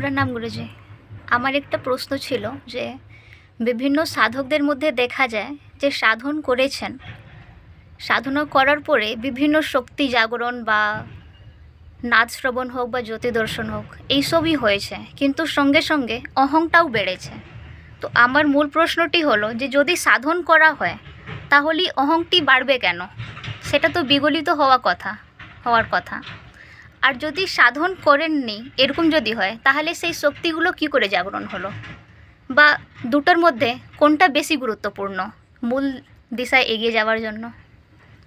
প্রণাম গুরুজি। আমার একটা প্রশ্ন ছিল যে, বিভিন্ন সাধকদের মধ্যে দেখা যায় যে সাধন করেছেন। সাধনা করার পরে বিভিন্ন শক্তি জাগরণ বা নাচ শ্রবণ হোক বা জ্যোতি দর্শন হোক এইসবই হয়েছে। কিন্তু সঙ্গে সঙ্গে অহংটাও বেড়েছে। তো আমার মূল প্রশ্নটি হলো যে, যদি সাধন করা হয়, তাহলে অহংটি বাড়বে কেন? সেটা তো বিগলিত হওয়া কথা, হওয়ার কথা। আর যদি সাধন করেননি এরকম যদি হয় তাহলে সেই শক্তিগুলো কি করে জাগরণ হলো? বা দুটোর মধ্যে কোনটা বেশি গুরুত্বপূর্ণ মূল দিশায় এগিয়ে যাওয়ার জন্য?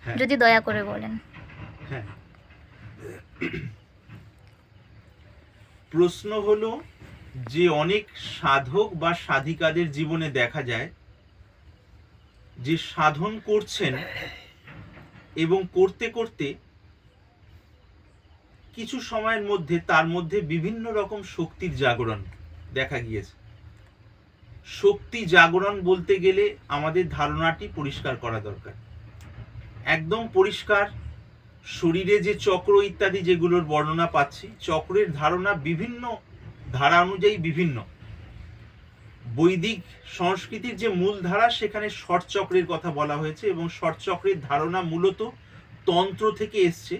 হ্যাঁ। যদি দয়া করে বলেন। হ্যাঁ। প্রশ্ন হলো যে অনেক সাধক বা সাধিকাদের জীবনে দেখা যায় যে সাধন করছেন এবং করতে করতে কিছু সময়ের মধ্যে তার মধ্যে বিভিন্ন রকম শক্তির জাগরণ দেখা গিয়েছে। শক্তি জাগরণ বলতে গেলে আমাদের ধারণাটি পরিষ্কার করা দরকার। একদম পরিষ্কার, শরীরে যে চক্র ইত্যাদি যেগুলোর বর্ণনা পাচ্ছি, চক্রের ধারণা বিভিন্ন, ধারা অনুযায়ী বিভিন্ন। বৈদিক সংস্কৃতির যে মূল ধারা সেখানে ষট চক্রের কথা বলা হয়েছে এবং ষট চক্রের ধারণা মূলত তন্ত্র থেকে এসছে।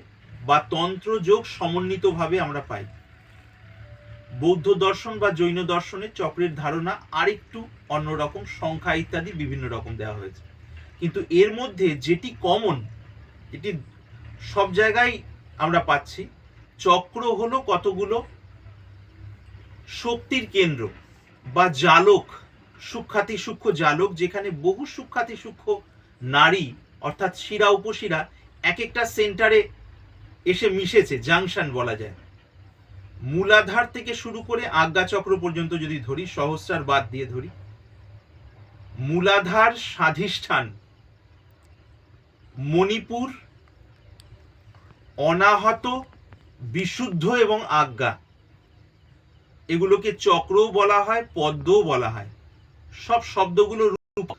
বা তন্ত্র যোগ সমন্বিতভাবে আমরা পাই। বৌদ্ধ দর্শন বা জৈন দর্শনে চক্রের ধারণা আরেকটু অন্যরকম সংখ্যা ইত্যাদি বিভিন্ন রকম দেওয়া হয়েছে। কিন্তু এর মধ্যে যেটি কমন এটি সব জায়গায় আমরা পাচ্ছি। চক্র হলো কতগুলো? শক্তির কেন্দ্র বা জালক, সূক্ষাতি সূক্ষ্ম জালক, যেখানে বহু সূক্ষাতি সূক্ষ্ম নারী, অর্থাৎ শিরা, উপশিরা, এক একটা সেন্টারে এসে মিশেছে, জাংশন বলা যায়। মূলাধার থেকে শুরু করে আজ্ঞা চক্র পর্যন্ত যদি ধরি, সহস্রার বাদ দিয়ে ধরি, মূলাধার স্বাধিষ্ঠান, মণিপুর, অনাহত, বিশুদ্ধ এবং আজ্ঞা। এগুলোকে চক্রও বলা হয়, পদ্মও বলা হয়। সব শব্দগুলো রূপ।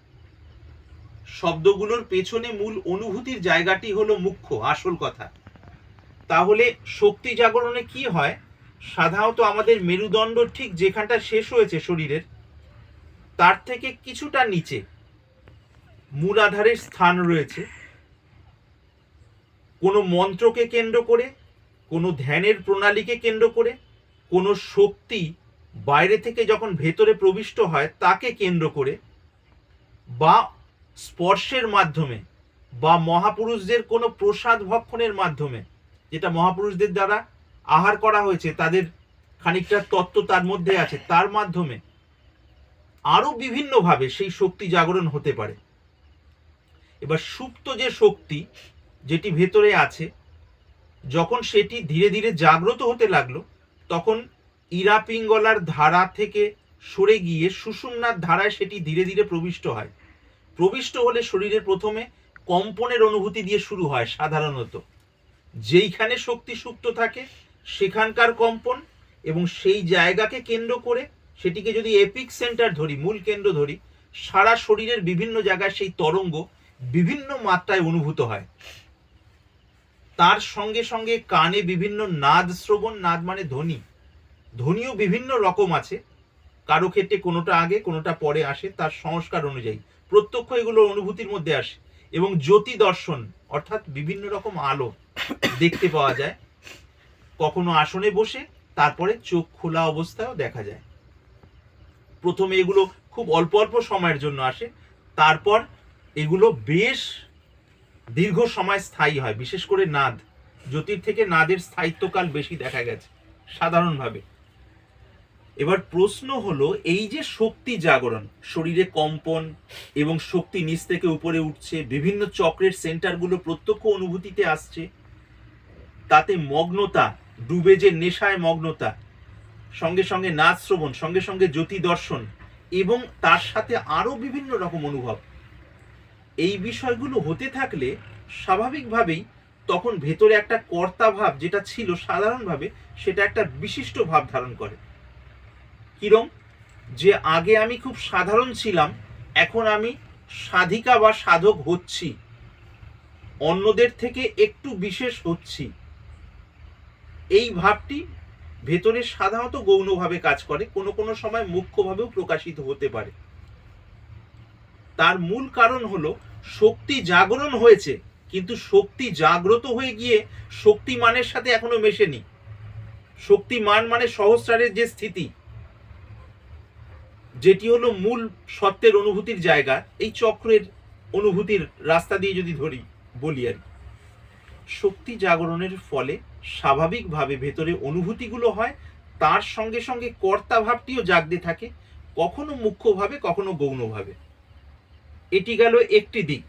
শব্দগুলোর পেছনে মূল অনুভূতির জায়গাটি হলো মুখ্য, আসল কথা। তাহলে শক্তি জাগরণে কি হয়? সাধারণত আমাদের মেরুদণ্ড ঠিক যেখানটা শেষ হয়েছে শরীরের, তার থেকে কিছুটা নিচে মূলাধারের স্থান রয়েছে। কোনো মন্ত্রকে কেন্দ্র করে, কোনো ধ্যানের প্রণালীকে কেন্দ্র করে, কোনো শক্তি বাইরে থেকে যখন ভেতরে প্রবিষ্ট হয় তাকে কেন্দ্র করে বা স্পর্শের মাধ্যমে বা মহাপুরুষদের কোনো প্রসাদ ভক্ষণের মাধ্যমে যেটা মহাপুরুষদের দ্বারা আহার করা হয়েছে, তাদের খানিকটা তত্ত্ব তার মধ্যে আছে। তার মাধ্যমে আরও বিভিন্নভাবে সেই শক্তি জাগরণ হতে পারে। এবার সুপ্ত যে শক্তি যেটি ভেতরে আছে, যখন সেটি ধীরে ধীরে জাগ্রত হতে লাগল, তখন ইরাপিঙ্গলার ধারা থেকে সরে গিয়ে সুষুম্নার ধারায় সেটি ধীরে ধীরে প্রবিষ্ট হয়। প্রবিষ্ট হলে শরীরের প্রথমে কম্পনের অনুভূতি দিয়ে শুরু হয় সাধারণত। যেইখানে শক্তি সুপ্ত থাকে, সেখানকার কম্পন এবং সেই জায়গাকে কেন্দ্র করে সেটিকে যদি এপিক সেন্টার ধরি, মূল কেন্দ্র ধরি, সারা শরীরের বিভিন্ন জায়গায় সেই তরঙ্গ বিভিন্ন মাত্রায় অনুভূত হয়। তার সঙ্গে সঙ্গে কানে বিভিন্ন নাদ শ্রবণ, নাদ মানে ধ্বনি। ধ্বনিও বিভিন্ন রকম আছে। কারও ক্ষেত্রে কোনোটা আগে, কোনোটা পরে আসে, তার সংস্কার অনুযায়ী। প্রত্যক্ষ এগুলো অনুভূতির মধ্যে আসে এবং জ্যোতি দর্শন অর্থাৎ বিভিন্ন রকম আলো দেখতে পাওয়া যায়। কখনো আসনে বসে, তারপরে চোখ খোলা অবস্থায়ও দেখা যায়। প্রথমে এগুলো খুব অল্প অল্প সময়ের জন্য আসে, তারপর এগুলো বেশ দীর্ঘ সময় স্থায়ী হয়, বিশেষ করে নাদ। জ্যোতির থেকে নাদের স্থায়িত্বকাল বেশি দেখা গেছে, সাধারণভাবে। এবার প্রশ্ন হলো, এই যে শক্তি জাগরণ, শরীরে কম্পন এবং শক্তি নিচ থেকে উপরে উঠছে, বিভিন্ন চক্রের সেন্টারগুলো প্রত্যক্ষ অনুভূতিতে আসছে, তাতে মগ্নতা, ডুবে যে নেশায় মগ্নতা, সঙ্গে সঙ্গে নাচ শ্রবণ, সঙ্গে সঙ্গে জ্যোতি দর্শন এবং তার সাথে আরও বিভিন্ন রকম অনুভব, এই বিষয়গুলো হতে থাকলে স্বাভাবিকভাবেই তখন ভেতরে একটা কর্তা ভাব যেটা ছিল সাধারণভাবে, সেটা একটা বিশিষ্ট ভাব ধারণ করে। কিরম? যে আগে আমি খুব সাধারণ ছিলাম, এখন আমি সাধিকা বা সাধক হচ্ছি। অন্যদের থেকে একটু বিশেষ হচ্ছি। এই ভাবটি ভেতরে সাধারণত গৌণভাবে কাজ করে, কোনো কোনো সময় মুখ্যভাবেও প্রকাশিত হতে পারে। তার মূল কারণ হলো, শক্তি জাগরণ হয়েছে, কিন্তু শক্তি জাগ্রত হয়ে গিয়ে শক্তিমানের সাথে এখনও মেশেনি। শক্তিমান মানে সহস্রারের যে স্থিতি। যেটি হলো মূল সত্যের অনুভূতির জায়গা, এই চক্রের অনুভূতির রাস্তা দিয়ে যদি ধরি, বলি আর। শক্তি জাগরণের ফলে স্বাভাবিকভাবে ভেতরে অনুভূতিগুলো হয়, তার সঙ্গে সঙ্গে কর্তা ভাবটিও জাগতে থাকে, কখনো মুখ্যভাবে, কখনো গৌণভাবে। এটি গেল একটি দিক।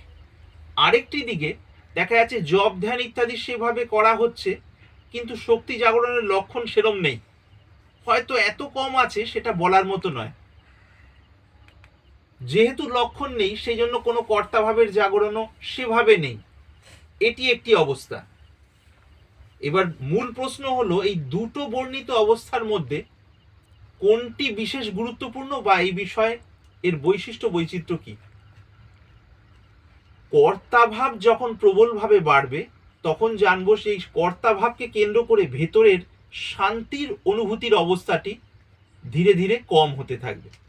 আরেকটি দিকে দেখা যাচ্ছে জব ধ্যান ইত্যাদি সেভাবে করা হচ্ছে, কিন্তু শক্তি জাগরণের লক্ষণ সেরম নেই। হয়তো এত কম আছে, সেটা বলার মতো নয়। যেহেতু লক্ষণ নেই সেই জন্য কোনো কর্তাভাবের জাগরণও সেভাবে নেই। এটি একটি অবস্থা। এবার মূল প্রশ্ন হলো, এই দুটো বর্ণিত অবস্থার মধ্যে কোনটি বিশেষ গুরুত্বপূর্ণ বা এই বিষয়ে এর বৈশিষ্ট্য, বৈচিত্র্য কি? কর্তাভাব যখন প্রবলভাবে বাড়বে, তখন জানব সেই কর্তাভাবকে কেন্দ্র করে ভেতরের শান্তির অনুভূতির অবস্থাটি ধীরে ধীরে কম হতে থাকবে।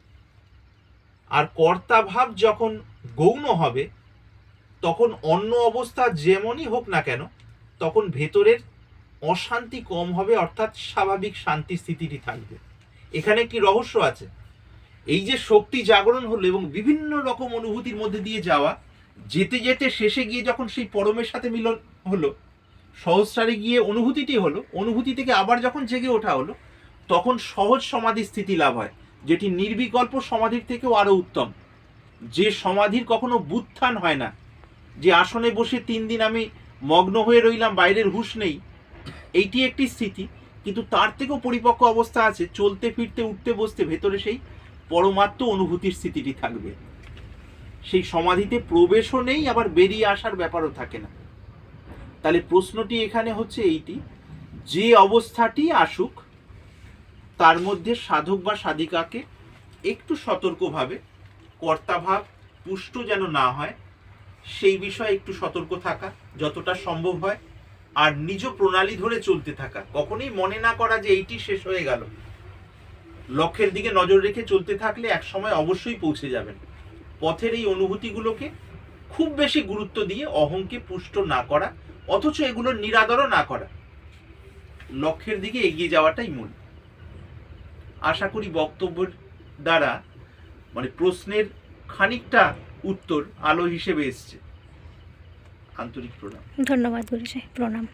আর কর্তাভাব যখন গৌণ হবে, তখন অন্য অবস্থা যেমনই হোক না কেন, তখন ভেতরের অশান্তি কম হবে, অর্থাৎ স্বাভাবিক শান্তি স্থিতিটি থাকবে। এখানে কি রহস্য আছে? এই যে শক্তি জাগরণ হলো এবং বিভিন্ন রকম অনুভূতির মধ্যে দিয়ে যাওয়া, যেতে যেতে শেষে গিয়ে যখন সেই পরমের সাথে মিলন হলো, সহস্রারে গিয়ে অনুভূতিটি হলো, অনুভূতি থেকে আবার যখন জেগে ওঠা হলো, তখন সহজ সমাধি স্থিতি লাভ হয়। যেটি নির্বিকল্প সমাধির থেকেও আরও উত্তম। যে সমাধির কখনো বুত্থান হয় না, যে আসনে বসে তিন দিন আমি মগ্ন হয়ে রইলাম, বাইরের হুশ নেই, এইটি একটি স্থিতি। কিন্তু তার থেকেও পরিপক্ক অবস্থা আছে, চলতে, ফিরতে, উঠতে, বসতে, ভেতরে সেই পরমাত্ম অনুভূতির স্থিতিটি থাকবে। সেই সমাধিতে প্রবেশও নেই, আবার বেরিয়ে আসার ব্যাপারও থাকে না। তাহলে প্রশ্নটি এখানে হচ্ছে এইটি, যে অবস্থাটি আসুক তার মধ্যে সাধক বা সাধিকাকে একটু সতর্কভাবে, কর্তাভাব, পুষ্ট যেন না হয়, সেই বিষয়ে একটু সতর্ক থাকা যতটা সম্ভব হয়, আর নিজ প্রণালী ধরে চলতে থাকা। কখনোই মনে না করা যে এইটি শেষ হয়ে গেল। লক্ষ্যের দিকে নজর রেখে চলতে থাকলে এক সময় অবশ্যই পৌঁছে যাবেন। পথের এই অনুভূতিগুলোকে খুব বেশি গুরুত্ব দিয়ে অহংকে পুষ্ট না করা, অথচ এগুলোর নিরাদরও না করা। লক্ষ্যের দিকে এগিয়ে যাওয়াটাই মূল। আশা করি বক্তব্যের দ্বারা মানে প্রশ্নের খানিকটা উত্তর আলো হিসেবে এসছে। আন্তরিক প্রণাম। ধন্যবাদ প্রণাম।